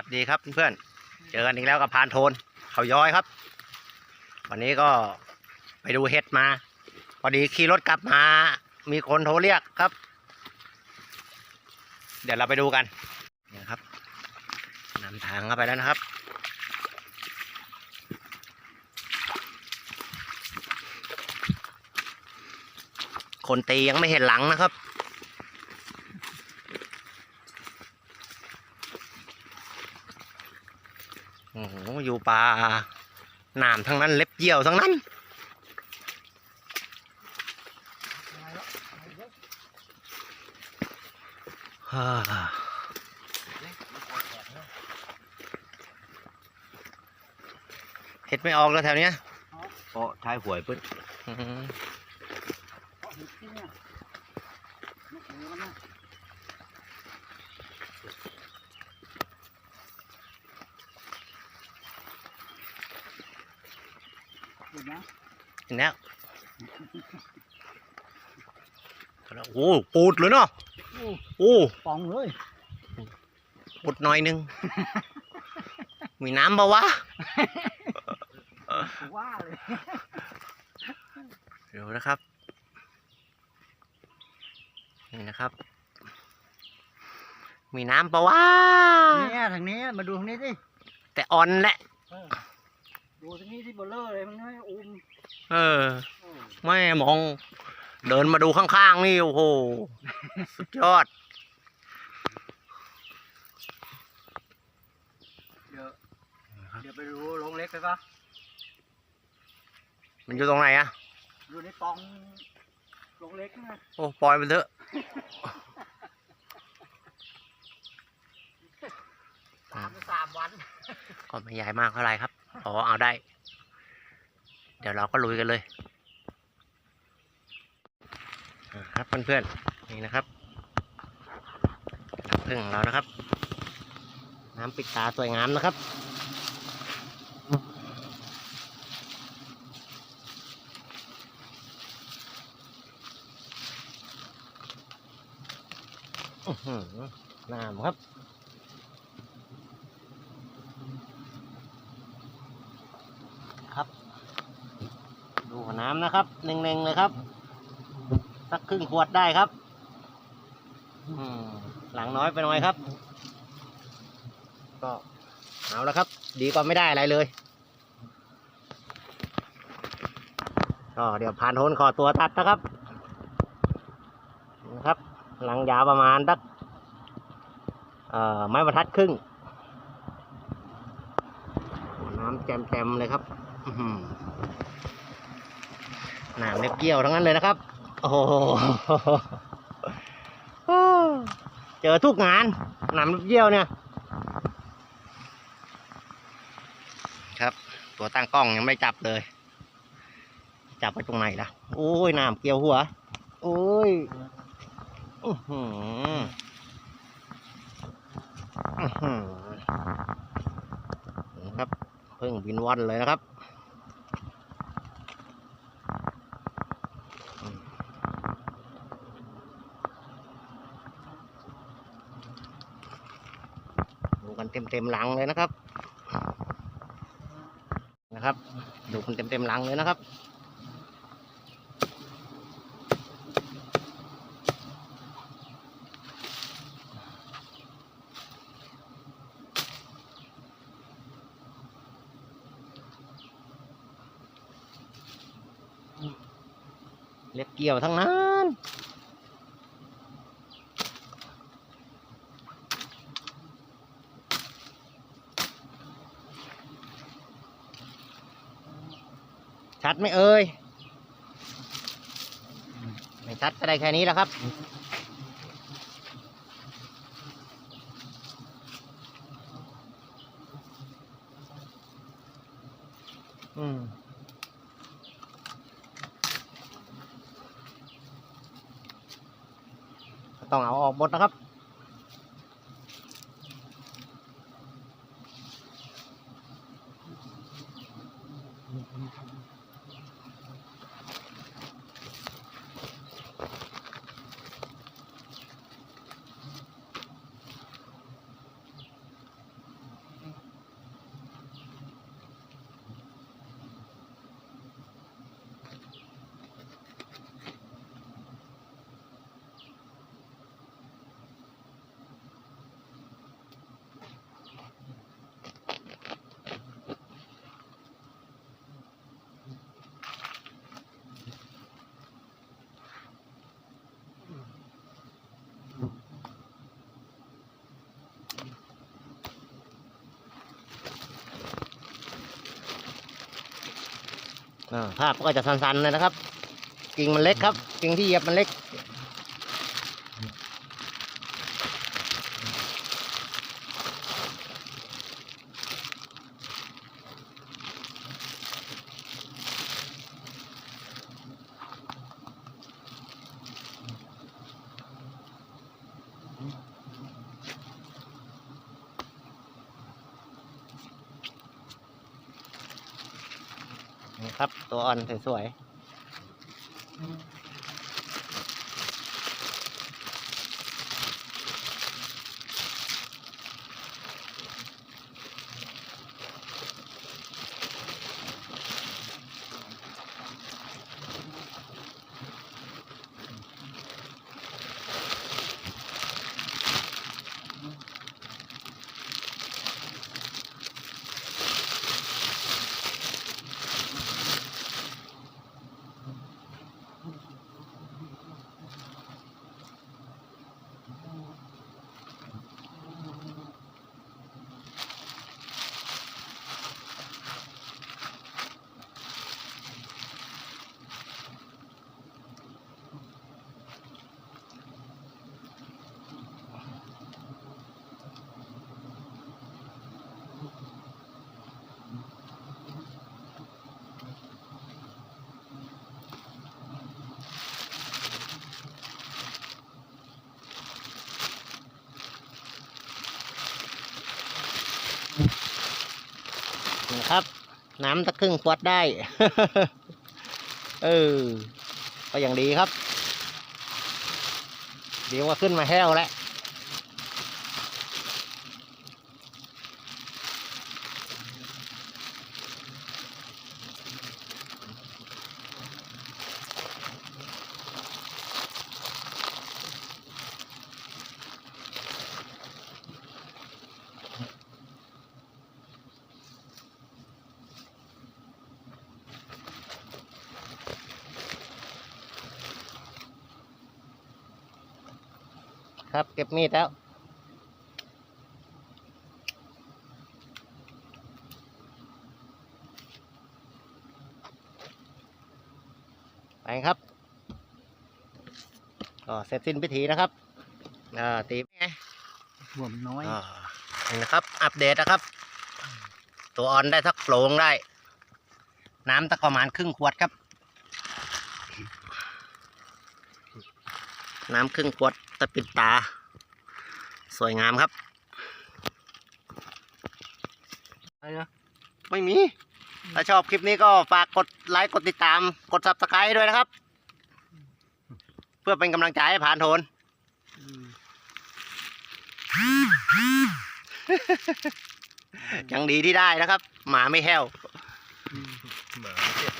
วัสดีครับเพื่อนๆ เจอกันอีกแล้วกับพานโทน เขาย้อยครับ วันนี้ก็ไปดูเห็ดมา พอดีขี่รถกลับมา มีคนโทรเรียกครับ เดี๋ยวเราไปดูกันนี่นะครับนำทางเข้าไปแล้วนะครับ คนตียังไม่เห็นหลังนะครับ โอ้โหอยู่ป่าหนามทั้งนั้นเล็บเยี่ยวทั้งนั้นฮ่าเห็ดไม่ออกแล้วแถวเนี้ยเพราะใช้หวยปึ๊ด เห็นแล้วโอ้โหปูดเลยเนาะโอ้ปองเลยปูดหน่อยหนึง มีน้ำปะวะว่าเลยเดี๋ยวนะครับ นี่นะครับ มีน้ำปะวะเนี่ยทางนี้มาดูทางนี้สิแต่อ่อนแหละ ดูทางนี้ที่เบลเลอร์เลยมันไม่อุ้มเออไม่มอง เดินมาดูข้างๆนี่โอ้โหสุดยอดเดี๋ยวเดี๋ยวไปดูลงเล็กไปปะมันอยู่ตรงไหนอะอยู่ในปองลงเล็กนะโอ้ปล่อยมันเถอะสามสามวันก็ไม่ใหญ่มากเท่าไหร่ครับ อ๋อเอาได้ เดี๋ยวเราก็ลุยกันเลยครับเพื่อนๆนี่นะครับน้ำผึ้งของเรานะครับ น้ำปิดตาสวยงามนะครับอื้อหือน้ำครับ ครับ ดูน้ำนะครับเน่งๆเลยครับ สักครึ่งขวดได้ครับหลังน้อยไปหน่อยครับ ก็เอาแล้วครับ ดีกว่าไม่ได้อะไรเลยก็เดี๋ยวผ่านโทนขอตัวตัดนะครับนะครับ หลังยาวประมาณสักไม้บรรทัดครึ่งน้ำแจมๆเลยครับ หนามเล็บเกี้ยวทั้งนั้นเลยนะครับ โอ้โหเจอทุกงานหนามเล็บเกี้ยวเนี่ย ครับ ตัวตั้งกล้องยังไม่จับเลย จับไปตรงไหนล่ะ โอ้ยหนามเกี่ยวหัว โอ้ยอือหือครับเพิ่งบินวันเลยนะครับอืมดูกัน เต็มเต็มๆหลังเลยนะครับ นะครับ ดูกันเต็มเต็มๆหลังเลยนะครับเล็บเกี่ยวทั้งนั้น ชัดไหมเอ่ยไม่ชัดก็ได้แค่นี้แล้วครับ อืมต้องเอาออกหมดนะครับ ภาพก็จะสั้นๆเลยนะครับ กิ่งมันเล็กครับ กิ่งที่เหยียบมันเล็ก ครับ ตัวอ่อนสวยๆ ครับ น้ำตะครึ่งขวดได้ เออ ก็อย่างดีครับ เดี๋ยวว่าขึ้นมาแห้วแล้ว ครับ เก็บมีดแล้วไปครับก็เสร็จสิ้นพิธีนะครับอ่าตีไงห่วมน้อยอ่านี่นะครับ อัปเดตนะครับ ตัวออนได้สักโปรงได้ น้ำตะประมาณครึ่งขวดครับ น้ำครึ่งขวด ตะปิดตา สวยงามครับอะไรนะไม่มี ถ้าชอบคลิปนี้ก็ฝากกดไลค์กดติดตาม กด subscribe ด้วยนะครับ เพื่อเป็นกำลังใจให้ผ่านโทนยังดีที่ได้นะครับ หมาไม่แห้ว